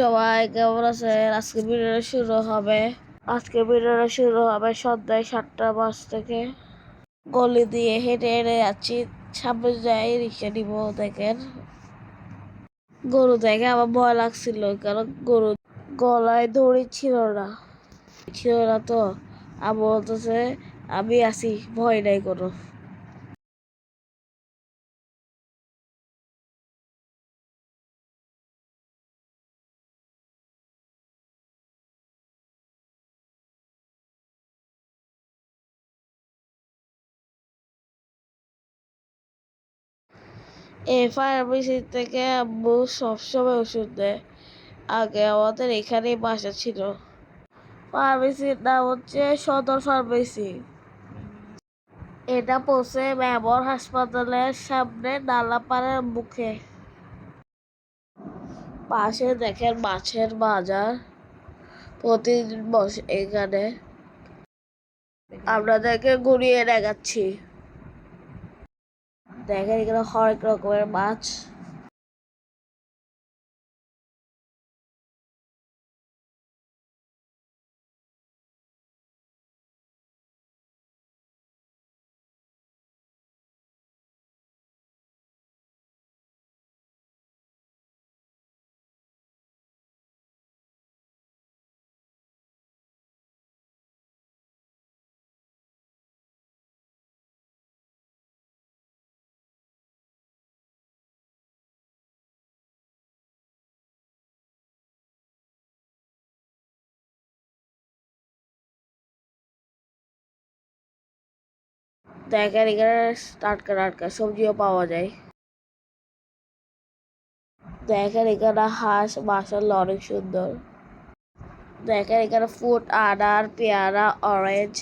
সবাই, কেমন আছেন? আজকে ভিডিওটা শুরু হবে। আজকে ভিডিওটা শুরু হবে সন্ধ্যায় সাতটা পাঁচ থেকে। গলি দিয়ে হেঁটে হেঁটে যাচ্ছি। যাই, রিক্সা নিব দেখেন। গরু দেখে আমার ভয় লাগছিল, কারণ গরু গলায় দড়ি ছিল না। ছিল না তো। আমি বলতেছে, আমি আছি, ভয় নাই কোনো। এই ফার্মেসি থেকে আম্মু সবসময় ওষুধ দেয়। আগে আমাদের এখানেই বাসা ছিল। ফার্মেসির নাম হচ্ছে সদর ফার্মেসি। এটা পড়ছে মেমর হাসপাতালের সামনে নালাপাড়ার মুখে। পাশে দেখেন মাছের বাজার। প্রতিদিন বসে এখানে। আপনাদেরকে ঘুরিয়ে দেখাচ্ছি। দেখেন এখানে হরেক রকমের মাছ। দেখেন এখানে টাটকা টাটকা সবজিও পাওয়া যায়। দেখেন এখানে হাঁস মাসাল্লাহ অনেক সুন্দর। দেখেন এখানে ফুড আনার, পেয়ারা অরেঞ্জ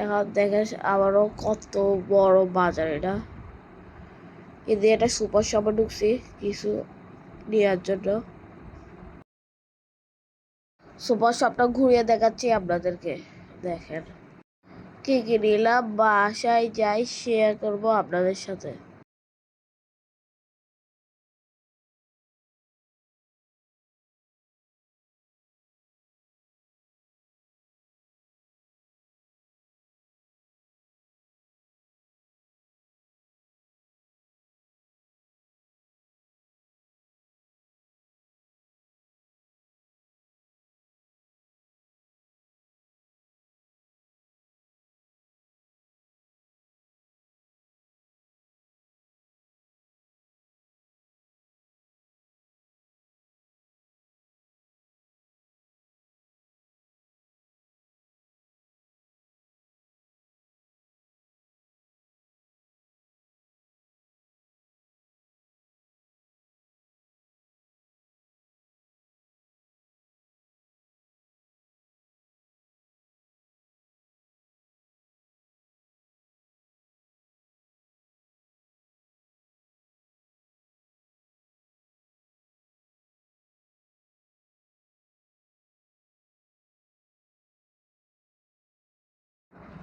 এখন দেখেন আবারও কত বড় বাজার এটা। কিন্তু এটা সুপার শপে ঢুকছি কিছু নেওয়ার জন্য। সুপার শপটা ঘুরিয়ে দেখাচ্ছি আপনাদেরকে, দেখেন। কি কি নিলাম বাসায় যাই শেয়ার করব আপনাদের সাথে।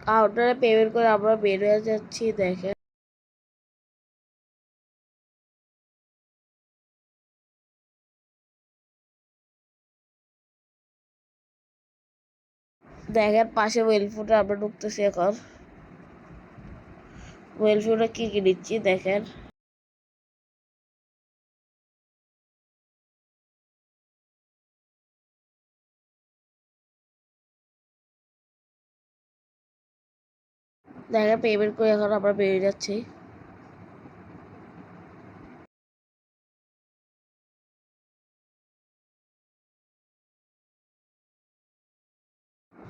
কাউন্টারে পেমেন্ট করে আমরা বের হয়ে যাচ্ছি, দেখেন। দেখেন, পাশে ওয়েলফুটে আমরা ঢুকতেছি এখন। ওয়েলফুটে কি কি নিচ্ছি দেখেন। দেখেন পেমেন্ট করে এখন আমরা বেরিয়ে যাচ্ছি।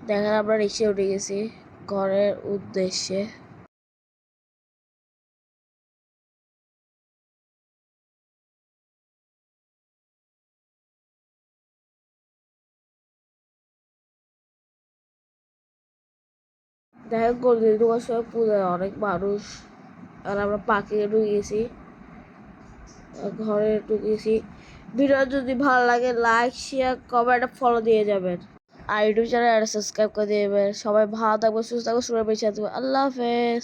দেখেন আমরা রিক্সে উঠে গেছি ঘরের উদ্দেশ্যে। দেখেন গলি ঢোকার সময় অনেক মানুষ। আর আমরা পাখি ঢুকিয়েছি ঘরে ঢুকেছি। ভিডিও যদি ভালো লাগে লাইক শেয়ার কমেন্ট ফলো দিয়ে যাবেন। আর ইউটিউব চ্যানেল সাবস্ক্রাইব করে দিয়ে সবাই ভালো থাকবে সুস্থ থাকবে সুন্দর বেঁচে থাকবে আল্লাহ হাফেজ।